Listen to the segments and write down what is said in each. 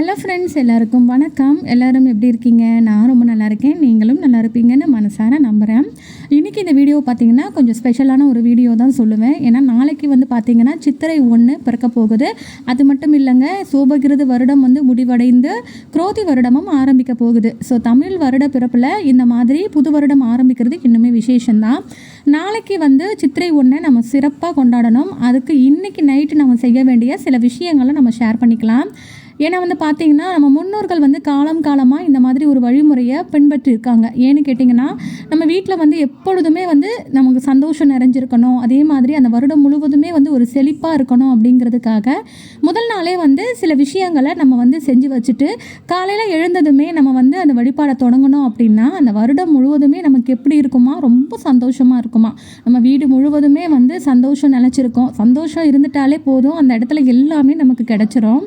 Hello friends எல்லாருக்கும் வணக்கம். எல்லாரும் எப்படி இருக்கீங்க? நான் ரொம்ப நல்லா இருக்கேன். நீங்களும் நல்லா இருப்பீங்கன்னு மனசார நம்புகிறேன் இன்றைக்கி இந்த வீடியோ பார்த்தீங்கன்னா கொஞ்சம் ஸ்பெஷலான ஒரு வீடியோ தான் சொல்லுவேன். ஏன்னா நாளைக்கு வந்து பார்த்தீங்கன்னா சித்திரை ஒன்று பிறக்க போகுது. அது மட்டும் இல்லைங்க சோபகிருது வருடம் வந்து முடிவடைந்து குரோதி வருடமும் ஆரம்பிக்க போகுது. ஸோ தமிழ் வருட பிறப்பில் இந்த மாதிரி புது வருடம் ஆரம்பிக்கிறது இன்னுமே விசேஷம்தான். நாளைக்கு வந்து சித்திரை ஒன்றை நம்ம சிறப்பாக கொண்டாடணும். அதுக்கு இன்றைக்கி நைட்டு நம்ம செய்ய வேண்டிய சில விஷயங்களை நம்ம ஷேர் பண்ணிக்கலாம். ஏன்னா வந்து பார்த்தீங்கன்னா நம்ம முன்னோர்கள் வந்து காலம் காலமாக இந்த மாதிரி ஒரு வழிமுறையை பின்பற்றிருக்காங்க. ஏன்னு கேட்டிங்கன்னா நம்ம வீட்டில் வந்து எப்பொழுதுமே வந்து நமக்கு சந்தோஷம் நிறைஞ்சிருக்கணும். அதே மாதிரி அந்த வருடம் முழுவதுமே வந்து ஒரு செழிப்பாக இருக்கணும் அப்படிங்கிறதுக்காக முதல் நாளே வந்து சில விஷயங்களை நம்ம வந்து செஞ்சு வச்சுட்டு காலையில் எழுந்ததுமே நம்ம வந்து அந்த வழிபாடை தொடங்கணும் அப்படின்னா அந்த வருடம் முழுவதுமே நமக்கு எப்படி இருக்குமா? ரொம்ப சந்தோஷமாக இருக்குமா? நம்ம வீடு முழுவதுமே வந்து சந்தோஷம் நிலச்சிருக்கோம் சந்தோஷம் இருந்துட்டாலே போதும். அந்த இடத்துல எல்லாமே நமக்கு கிடச்சிரும்.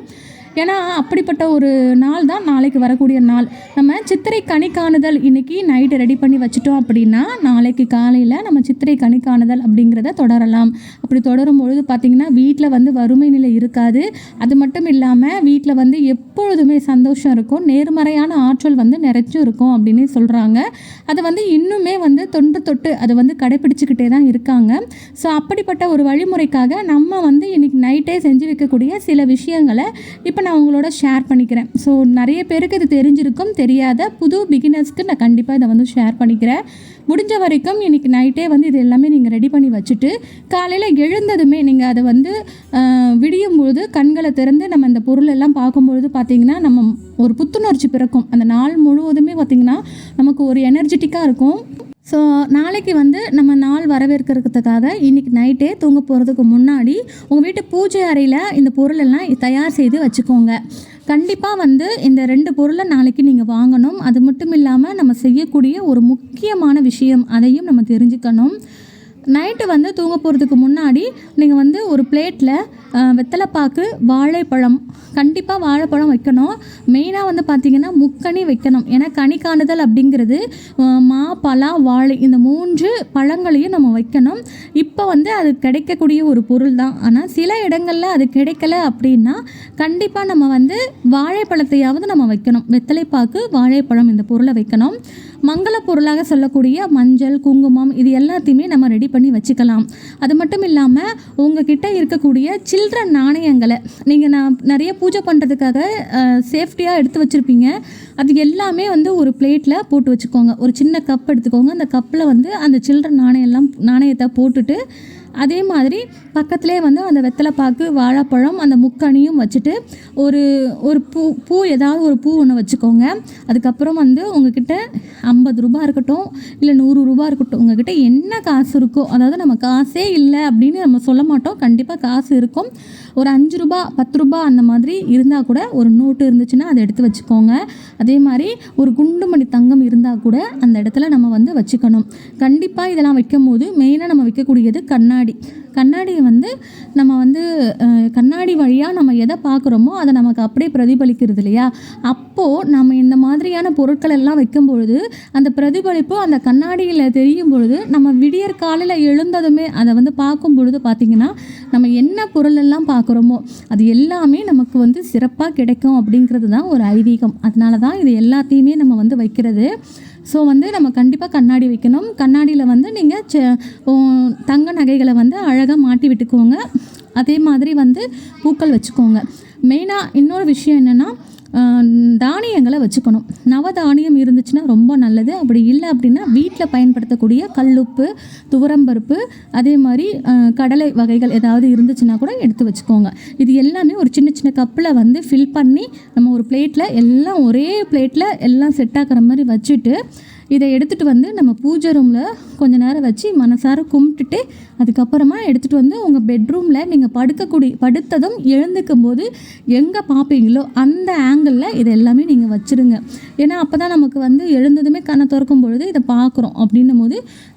ஏன்னா அப்படிப்பட்ட ஒரு நாள் தான் நாளைக்கு வரக்கூடிய நாள். நம்ம சித்திரை கனி காணுதல் இன்னைக்கு நைட்டு ரெடி பண்ணி வச்சுட்டோம் அப்படின்னா நாளைக்கு காலையில் நம்ம சித்திரை கனி காணுதல் அப்படிங்கிறத தொடரலாம். அப்படி தொடரும் பொழுது பார்த்திங்கன்னா வீட்டில் வந்து வறுமை நிலை இருக்காது. அது மட்டும் இல்லாமல் வீட்டில் வந்து எப்பொழுதுமே சந்தோஷம் இருக்கும். நேர்மறையான ஆற்றல் வந்து நிறைச்சும் இருக்கும் அப்படின்னு சொல்கிறாங்க அது வந்து இன்னுமே வந்து தொன்று தொட்டு அதை வந்து கடைப்பிடிச்சிக்கிட்டே தான் இருக்காங்க. ஸோ அப்படிப்பட்ட ஒரு வழிமுறைக்காக நம்ம வந்து இன்னைக்கு நைட்டே செஞ்சு வைக்கக்கூடிய சில விஷயங்களை இப்போ நான் உங்களோட ஷேர் பண்ணிக்கிறேன். ஸோ நிறைய பேருக்கு இது தெரிஞ்சிருக்கும் தெரியாத புது பிகினர்ஸ்க்கு நான் கண்டிப்பாக இதை வந்து ஷேர் பண்ணிக்கிறேன். முடிஞ்ச வரைக்கும் இன்றைக்கி நைட்டே வந்து இது எல்லாமே நீங்கள் ரெடி பண்ணி வச்சுட்டு காலையில் எழுந்ததுமே நீங்கள் அதை வந்து விடியும் பொழுது கண்களை திறந்து நம்ம அந்த பொருள் எல்லாம் பார்க்கும்பொழுது பார்த்தீங்கன்னா நம்ம ஒரு புத்துணர்ச்சி பிறக்கும். அந்த நாள் முழுவதுமே பார்த்திங்கன்னா நமக்கு ஒரு எனர்ஜெட்டிக்காக இருக்கும். ஸோ நாளைக்கு வந்து நம்ம நாள் வரவேற்கிறதுக்காக இன்றைக்கி நைட்டே தூங்க போகிறதுக்கு முன்னாடி உங்கள் வீட்டு பூஜை அறையில் இந்த பொருளெல்லாம் தயார் செய்து வச்சுக்கோங்க. கண்டிப்பாக வந்து இந்த ரெண்டு பொருளை நாளைக்கு நீங்கள் வாங்கணும். அது மட்டும் இல்லாமல் நம்ம செய்யக்கூடிய ஒரு முக்கியமான விஷயம் அதையும் நம்ம தெரிஞ்சுக்கணும். நைட்டு வந்து தூங்க போகிறதுக்கு முன்னாடி நீங்கள் வந்து ஒரு பிளேட்டில் வெத்தலைப்பாக்கு வாழைப்பழம். கண்டிப்பாக வாழைப்பழம் வைக்கணும். மெயினாக வந்து பார்த்திங்கன்னா முக்கனி வைக்கணும். ஏன்னா கனி காணுதல் அப்படிங்கிறது மா பலா வாழை இந்த மூன்று பழங்களையும் நம்ம வைக்கணும். இப்போ வந்து அது கிடைக்கக்கூடிய ஒரு பொருள் தான் ஆனால் சில இடங்களில் அது கிடைக்கல அப்படின்னா கண்டிப்பாக நம்ம வந்து வாழைப்பழத்தையாவது நம்ம வைக்கணும். வெத்தலைப்பாக்கு வாழைப்பழம் இந்த பொருளை வைக்கணும். மங்கள பொருளாக சொல்லக்கூடிய மஞ்சள் குங்குமம் இது எல்லாத்தையுமே நம்ம ரெடி பண்ணி வச்சுக்கலாம். அது மட்டும் இல்லாமல் உங்ககிட்ட இருக்கக்கூடிய சில்லற நாணயங்களை நீங்கள் நான் நிறைய பூஜை பண்ணுறதுக்காக சேஃப்டியாக எடுத்து வச்சுருப்பீங்க. அது எல்லாமே வந்து ஒரு பிளேட்டில் போட்டு வச்சுக்கோங்க. ஒரு சின்ன கப் எடுத்துக்கோங்க. அந்த கப்பில் வந்து அந்த சில்லற நாணயம்லாம் நாணயத்தை போட்டுட்டு அதே மாதிரி பக்கத்துலேயே வந்து அந்த வெத்தலைப்பாக்கு வாழைப்பழம் அந்த முக்கணியும் வச்சுட்டு ஒரு ஒரு பூ பூ ஏதாவது ஒரு பூ ஒன்று வச்சுக்கோங்க. அதுக்கப்புறம் வந்து உங்ககிட்ட ஐம்பது ரூபா இருக்கட்டும் இல்லை நூறு ரூபா இருக்கட்டும் உங்ககிட்ட என்ன காசு இருக்கோ அதாவது நம்ம காசே இல்லை அப்படின்னு நம்ம சொல்ல மாட்டோம். கண்டிப்பாக காசு இருக்கும். ஒரு அஞ்சு ரூபா பத்து ரூபா அந்த மாதிரி இருந்தால் கூட ஒரு நோட்டு இருந்துச்சுன்னா அதை எடுத்து வச்சுக்கோங்க. அதே மாதிரி ஒரு குண்டுமணி தங்கம் இருந்தால் கூட அந்த இடத்துல நம்ம வந்து வச்சுக்கணும். கண்டிப்பாக இதெல்லாம் வைக்கும் போது மெயினாக நம்ம வைக்கக்கூடியது கண்ணாடி கண்ணாடி. கண்ணாடியை வந்து நம்ம வந்து கண்ணாடி வழியாக நம்ம எதை பார்க்குறோமோ அதை நமக்கு அப்படியே பிரதிபலிக்கிறது இல்லையா? அப்போது நம்ம இந்த மாதிரியான பொருட்கள் எல்லாம் வைக்கும் பொழுது அந்த பிரதிபலிப்பு அந்த கண்ணாடியில் தெரியும் பொழுது நம்ம விடியற் காலையில் எழுந்ததுமே அதை வந்து பார்க்கும் பொழுது பார்த்திங்கன்னா நம்ம என்ன பொருள் எல்லாம் பார்க்குறோமோ அது எல்லாமே நமக்கு வந்து சிறப்பாக கிடைக்கும் அப்படிங்கிறது தான் ஒரு ஐதீகம். அதனால தான் இது எல்லாத்தையுமே நம்ம வந்து வைக்கிறது. ஸோ வந்து நம்ம கண்டிப்பாக கண்ணாடி வைக்கணும். கண்ணாடியில் வந்து நீங்கள் தங்க நகைகளை வந்து அழகாக மாட்டி விட்டுக்கோங்க. அதே மாதிரி வந்து பூக்கள் வச்சுக்கோங்க. மெயினாக இன்னொரு விஷயம் என்னென்னா தானியங்கள் வச்சுக்கணும். நவதானியம் இருந்துச்சுன்னா ரொம்ப நல்லது. அப்படி இல்லை அப்படின்னா வீட்டில் பயன்படுத்தக்கூடிய கல்லுப்பு துவரம்பருப்பு அதே மாதிரி கடலை வகைகள் ஏதாவது இருந்துச்சுன்னா கூட எடுத்து வச்சுக்கோங்க. இது எல்லாமே ஒரு சின்ன சின்ன கப்பில் வந்து ஃபில் பண்ணி நம்ம ஒரு பிளேட்டில் எல்லாம் ஒரே பிளேட்டில் எல்லாம் செட் ஆகிற மாதிரி வச்சுட்டு இதை எடுத்துகிட்டு வந்து நம்ம பூஜை ரூமில் கொஞ்சம் நேரம் வச்சு மனசார கும்பிட்டுட்டு அதுக்கப்புறமா எடுத்துகிட்டு வந்து உங்கள் பெட்ரூமில் நீங்கள் படுக்கக்கூடிய படுத்ததும் எழுந்துக்கும் போது எங்கே பார்ப்பீங்களோ அந்த ஆங்கிளில் இது எல்லாமே நீங்கள் வச்சுருங்க. ஏன்னா அப்போ தான் நமக்கு வந்து எழுந்ததுமே கண்ணை திறக்கும் பொழுது இதை பார்க்குறோம் அப்படின்னும் போது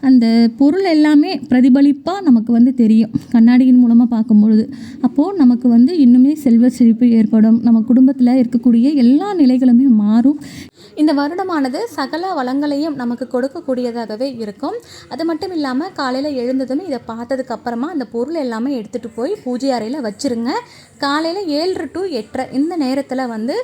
அந்த பொருள் எல்லாமே பிரதிபலிப்பாக நமக்கு வந்து தெரியும் கண்ணாடியின் மூலமாக பார்க்கும் பொழுது. அப்போது நமக்கு வந்து இன்னுமே செல்வ செழிப்பு ஏற்படும். நம்ம குடும்பத்தில் இருக்கக்கூடிய எல்லா நிலைகளுமே மாறும். இந்த வருடமானது சகல வளங்களையும் நமக்கு கொடுக்கக்கூடியதாகவே இருக்கும். அது மட்டும் இல்லாமல் காலையில் எழுந்ததும் இதை பார்த்ததுக்கு அப்புறமா அந்த பொருள் எல்லாமே எடுத்துகிட்டு போய் பூஜை அறையில் வச்சுருங்க. காலையில் ஏழு டு எட்டரை இந்த நேரத்தில் வந்து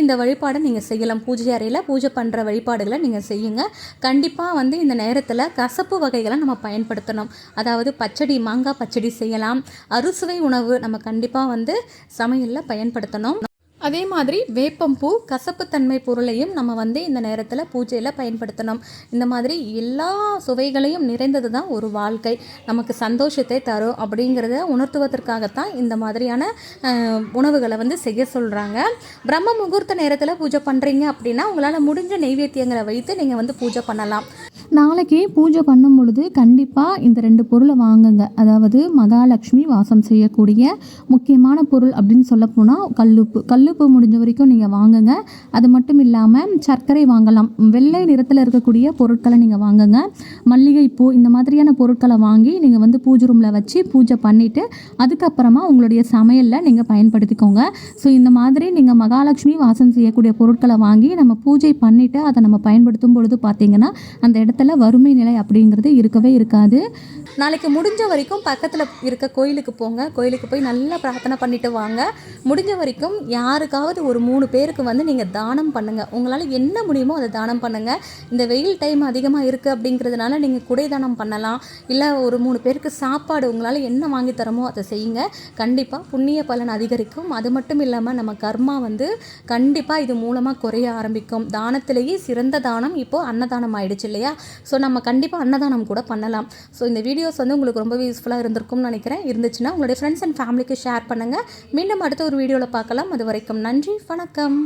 இந்த வழிபாடை நீங்கள் செய்யலாம். பூஜை அறையில் பூஜை பண்ணுற வழிபாடுகளை நீங்கள் செய்யுங்க. கண்டிப்பாக வந்து இந்த நேரத்தில் கசப்பு வகைகளை நம்ம பயன்படுத்தணும். அதாவது பச்சடி மாங்காய் பச்சடி செய்யலாம். அறுசுவை உணவு நம்ம கண்டிப்பாக வந்து சமையலில் பயன்படுத்தணும். அதே மாதிரி வேப்பம்பூ கசப்புத்தன்மை பொருளையும் நம்ம வந்து இந்த நேரத்தில் பூஜையில் பயன்படுத்தணும். இந்த மாதிரி எல்லா சுவைகளையும் நிறைந்தது தான் ஒரு வாழ்க்கை. நமக்கு சந்தோஷத்தை தரும் அப்படிங்கிறத உணர்த்துவதற்காகத்தான் இந்த மாதிரியான உணவுகளை வந்து செய்ய சொல்கிறாங்க பிரம்ம முகூர்த்த நேரத்தில் பூஜை பண்ணுறீங்க அப்படின்னா உங்களால் முடிஞ்ச நெய்வேத்தியங்களை வைத்து நீங்கள் வந்து பூஜை பண்ணலாம். நாளைக்கு பூஜை பண்ணும் பொழுது கண்டிப்பாக இந்த ரெண்டு பொருளை வாங்குங்க. அதாவது மகாலட்சுமி வாசம் செய்யக்கூடிய முக்கியமான பொருள் அப்படின்னு சொல்ல போனால் கல்லுப்பு. கல்லுப்பு முடிஞ்ச வரைக்கும் நீங்கள் வாங்குங்க. அது மட்டும் இல்லாமல் சர்க்கரை வாங்கலாம். வெள்ளை நிறத்தில் இருக்கக்கூடிய பொருட்களை நீங்கள் வாங்குங்க. மல்லிகைப்பூ இந்த மாதிரியான பொருட்களை வாங்கி நீங்கள் வந்து பூஜை ரூமில் வச்சு பூஜை பண்ணிவிட்டு அதுக்கப்புறமா உங்களுடைய சமையலில் நீங்கள் பயன்படுத்திக்கோங்க. ஸோ இந்த மாதிரி நீங்கள் மகாலட்சுமி வாசம் செய்யக்கூடிய பொருட்களை வாங்கி நம்ம பூஜை பண்ணிவிட்டு அதை நம்ம பயன்படுத்தும் பொழுது பார்த்தீங்கன்னா அந்த இடத்துல வறுமை நிலை அப்படிங்கிறது இருக்கவே இருக்காது. நாளைக்கு முடிஞ்ச வரைக்கும் பக்கத்தில் இருக்க கோயிலுக்கு போங்க. கோயிலுக்கு போய் நல்லா பிரார்த்தனை பண்ணிட்டு வாங்க. முடிஞ்ச வரைக்கும் யாருக்காவது ஒரு மூணு பேருக்கு வந்து நீங்கள் தானம் பண்ணுங்கள் உங்களால் என்ன முடியுமோ அதை தானம் பண்ணுங்கள் இந்த வெயில் டைம் அதிகமாக இருக்குது அப்படிங்கிறதுனால நீங்கள் குடை தானம் பண்ணலாம். இல்லை ஒரு மூணு பேருக்கு சாப்பாடு உங்களால் என்ன வாங்கி தரமோ அதை செய்யுங்க. கண்டிப்பாக புண்ணிய பலன் அதிகரிக்கும். அது மட்டும் இல்லாமல் நம்ம கர்மா வந்து கண்டிப்பாக இது மூலமாக குறைய ஆரம்பிக்கும். தானத்திலேயே சிறந்த தானம் இப்போது அன்னதானம் ஆயிடுச்சு இல்லையா? ஸோ நம்ம கண்டிப்பாக அன்னதானம் கூட பண்ணலாம். ஸோ இந்த வீடியோஸ் வந்து உங்களுக்கு ரொம்பவே யூஸ்ஃபுல்லாக இருந்திருக்கும்னு நினைக்கிறேன். இருந்துச்சுன்னா உங்களுடைய ஃப்ரெண்ட்ஸ் அண்ட் ஃபேமிலிக்கு ஷேர் பண்ணுங்கள் மீண்டும் அடுத்த ஒரு வீடியோவில் பார்க்கலாம். அது வரைக்கும் நன்றி வணக்கம்.